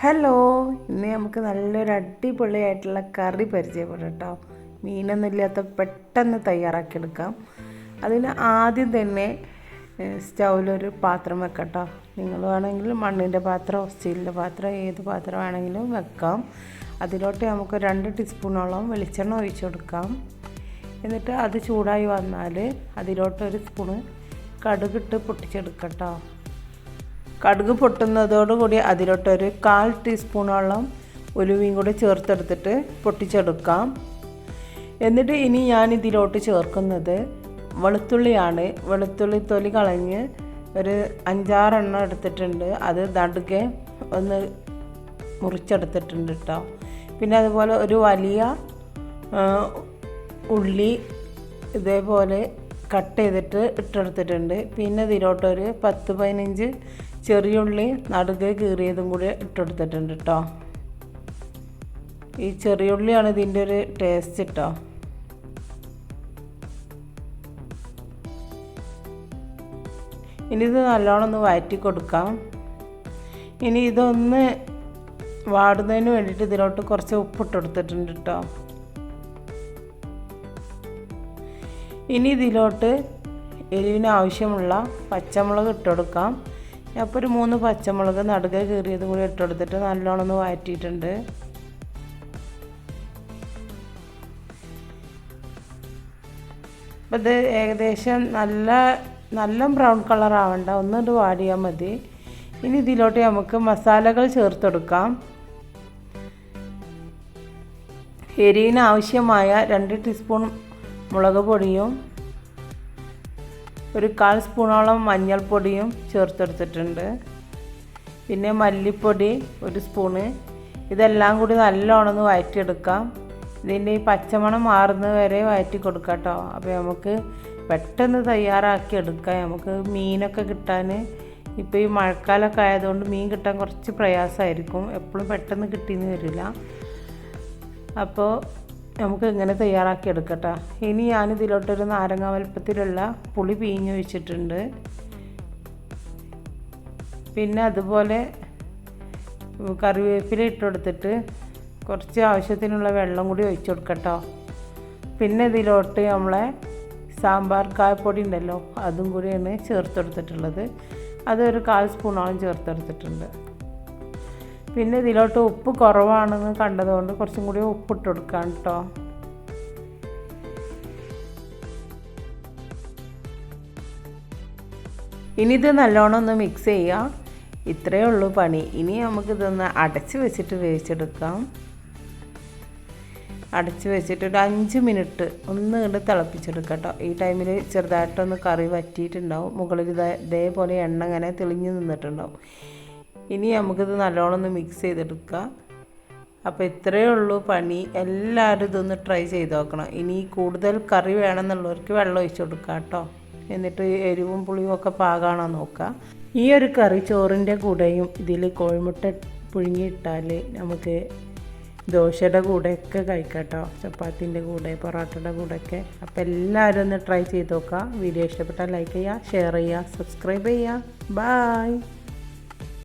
Hello ഇന്ന് നമുക്ക് നല്ലൊരു അടിപൊളിയായിട്ടുള്ള കറി പരിചയപ്പെടും കേട്ടോ മീനൊന്നും ഇല്ലാത്ത പെട്ടെന്ന് തയ്യാറാക്കിയെടുക്കാം. അതിന് ആദ്യം തന്നെ സ്റ്റൗവിലൊരു പാത്രം വെക്കട്ടോ. കേട്ടോ നിങ്ങൾ വേണമെങ്കിൽ മണ്ണിന്റെ പാത്രം സ്റ്റീലിന്റെ പാത്രം ഏത് പാത്രം വേണമെങ്കിലും വെക്കാം. അതിലോട്ട് നമുക്ക് രണ്ട് ടീസ്പൂണോളം വെളിച്ചെണ്ണ ഒഴിച്ചു കൊടുക്കാം. എന്നിട്ട് അത് ചൂടായി വന്നാൽ അതിലോട്ടൊരു സ്പൂണ് കടുകിട്ട് പൊട്ടിച്ചെടുക്കാം കേട്ടോ കടുക് പൊട്ടുന്നതോടുകൂടി അതിലോട്ടൊരു കാൽ ടീസ്പൂണോളം ഉലുവയും കൂടി ചേർത്തെടുത്തിട്ട് പൊട്ടിച്ചെടുക്കാം. എന്നിട്ട് ഇനി ഞാൻ ഇതിലോട്ട് ചേർക്കുന്നത് വെളുത്തുള്ളിയാണ്. വെളുത്തുള്ളി തൊലി കളഞ്ഞ് ഒരു അഞ്ചാറെണ്ണം എടുത്തിട്ടുണ്ട്. അത് നടുകെ ഒന്ന് മുറിച്ചെടുത്തിട്ടുണ്ട് കേട്ടോ പിന്നെ അതുപോലെ ഒരു വലിയ ഉള്ളി ഇതേപോലെ കട്ട് ചെയ്തിട്ട് ഇട്ടെടുത്തിട്ടുണ്ട്. പിന്നെ ഇതിലോട്ടൊരു പത്ത് പതിനഞ്ച് ചെറിയുള്ളി നടുകെ കീറിയതും കൂടി ഇട്ടെടുത്തിട്ടുണ്ട് കേട്ടോ ഈ ചെറിയുള്ളിയാണ് ഇതിന്റെ ഒരു ടേസ്റ്റ് കേട്ടോ ഇനി ഇത് നല്ലോണം ഒന്ന് വഴറ്റി കൊടുക്കാം. ഇനി ഇതൊന്ന് വാടുന്നതിന് വേണ്ടിയിട്ട് ഇതിലോട്ട് കുറച്ച് ഉപ്പിട്ടെടുത്തിട്ടുണ്ട് കേട്ടോ ഇനി ഇതിലോട്ട് എരിവിന് ആവശ്യമുള്ള പച്ചമുളക് ഇട്ടുകൊടുക്കാം അപ്പോൾ ഒരു മൂന്ന് പച്ചമുളക് നടുക കീറിയതും കൂടി ഇട്ടുകൊടുത്തിട്ട് നല്ലോണം ഒന്ന് വഴറ്റിയിട്ടുണ്ട് അപ്പോൾ ഇത് ഏകദേശം നല്ല നല്ല ബ്രൗൺ കളർ ആവണ്ട. ഒന്നുകൊണ്ട് വാടിയാൽ മതി. ഇനി ഇതിലോട്ട് നമുക്ക് മസാലകൾ ചേർത്തെടുക്കാം. എരിവിന് ആവശ്യമായ രണ്ട് ടീസ്പൂൺ മുളക് പൊടിയും ഒരു കാൽ സ്പൂണോളം മഞ്ഞൾപ്പൊടിയും ചേർത്തെടുത്തിട്ടുണ്ട്. പിന്നെ മല്ലിപ്പൊടി ഒരു സ്പൂണ്. ഇതെല്ലാം കൂടി നല്ലോണം ഒന്ന് വഴറ്റിയെടുക്കാം ഇതിന്റെ ഈ പച്ചമണം മാറുന്നത് വരെ വഴറ്റി കൊടുക്കാം കേട്ടോ അപ്പോൾ നമുക്ക് പെട്ടെന്ന് തയ്യാറാക്കി എടുക്കാം. നമുക്ക് മീനൊക്കെ കിട്ടാൻ ഇപ്പോൾ ഈ മഴക്കാലമൊക്കെ ആയതുകൊണ്ട് മീൻ കിട്ടാൻ കുറച്ച് പ്രയാസമായിരിക്കും. എപ്പോഴും പെട്ടെന്ന് കിട്ടിയെന്ന് വരില്ല. അപ്പോൾ നമുക്ക് ഇങ്ങനെ തയ്യാറാക്കി എടുക്കട്ടെ. ഇനി ഞാനിതിലോട്ടൊരു നാരങ്ങ വലുപ്പത്തിലുള്ള പുളി പിഴിഞ്ഞ് വെച്ചിട്ടുണ്ട് പിന്നെ അതുപോലെ കറിവേപ്പില ഇട്ട് കൊടുത്തിട്ട് കുറച്ച് ആവശ്യത്തിനുള്ള വെള്ളം കൂടി ഒഴിച്ചു കൊടുക്കട്ടോ. പിന്നെ ഇതിലോട്ട് നമ്മളെ സാമ്പാർ കായപ്പൊടി ഉണ്ടല്ലോ അതും കൂടിയാണ് ചേർത്തെടുത്തിട്ടുള്ളത് അതൊരു കാൽ സ്പൂണോളം ചേർത്തെടുത്തിട്ടുണ്ട് പിന്നെ ഇതിലോട്ട് ഉപ്പ് കുറവാണെന്ന് കണ്ടതുകൊണ്ട് കുറച്ചും കൂടി ഉപ്പിട്ട് കൊടുക്കാം കേട്ടോ. ഇനി ഇത് നല്ലോണം ഒന്ന് മിക്സ് ചെയ്യാം. ഇത്രയേ ഉള്ളൂ പണി. ഇനി നമുക്കിതൊന്ന് അടച്ച് വെച്ചിട്ട് വേവിച്ചെടുക്കാം. അടച്ച് വെച്ചിട്ട് ഒരു അഞ്ച് മിനിറ്റ് ഒന്ന് കണ്ട് തിളപ്പിച്ചെടുക്കാം കേട്ടോ. ഈ ടൈമിൽ ചെറുതായിട്ടൊന്ന് കറി വറ്റിയിട്ടുണ്ടാവും. മുകളിൽ ഇതേ ഇതേപോലെ എണ്ണ ഇങ്ങനെ തെളിഞ്ഞ് നിന്നിട്ടുണ്ടാവും. ഇനി നമുക്കിത് നല്ലോണം ഒന്ന് മിക്സ് ചെയ്തെടുക്കുക അപ്പോൾ ഇത്രയേ ഉള്ളൂ പണി. എല്ലാവരും ഇതൊന്ന് ട്രൈ ചെയ്ത് നോക്കണം. ഇനി കൂടുതൽ കറി വേണമെന്നുള്ളവർക്ക് വെള്ളം ഒഴിച്ചു കൊടുക്കാം കേട്ടോ. എന്നിട്ട് എരിവും പുളിയും ഒക്കെ പാകാണോ നോക്കുക ഈ ഒരു കറി ചോറിന്റെ കൂടെയും ഇതിൽ കോഴിമുട്ട പുഴുങ്ങിയിട്ടാൽ നമുക്ക് ദോശയുടെ കൂടെയൊക്കെ കഴിക്കാം കേട്ടോ. ചപ്പാത്തിന്റെ കൂടെ പൊറോട്ടയുടെ കൂടെയൊക്കെ. അപ്പോൾ എല്ലാവരും ഒന്ന് ട്രൈ ചെയ്ത് നോക്കുക വീഡിയോ ഇഷ്ടപ്പെട്ടാൽ ലൈക്ക് ചെയ്യുക ഷെയർ ചെയ്യുക സബ്സ്ക്രൈബ് ചെയ്യുക. ബായ്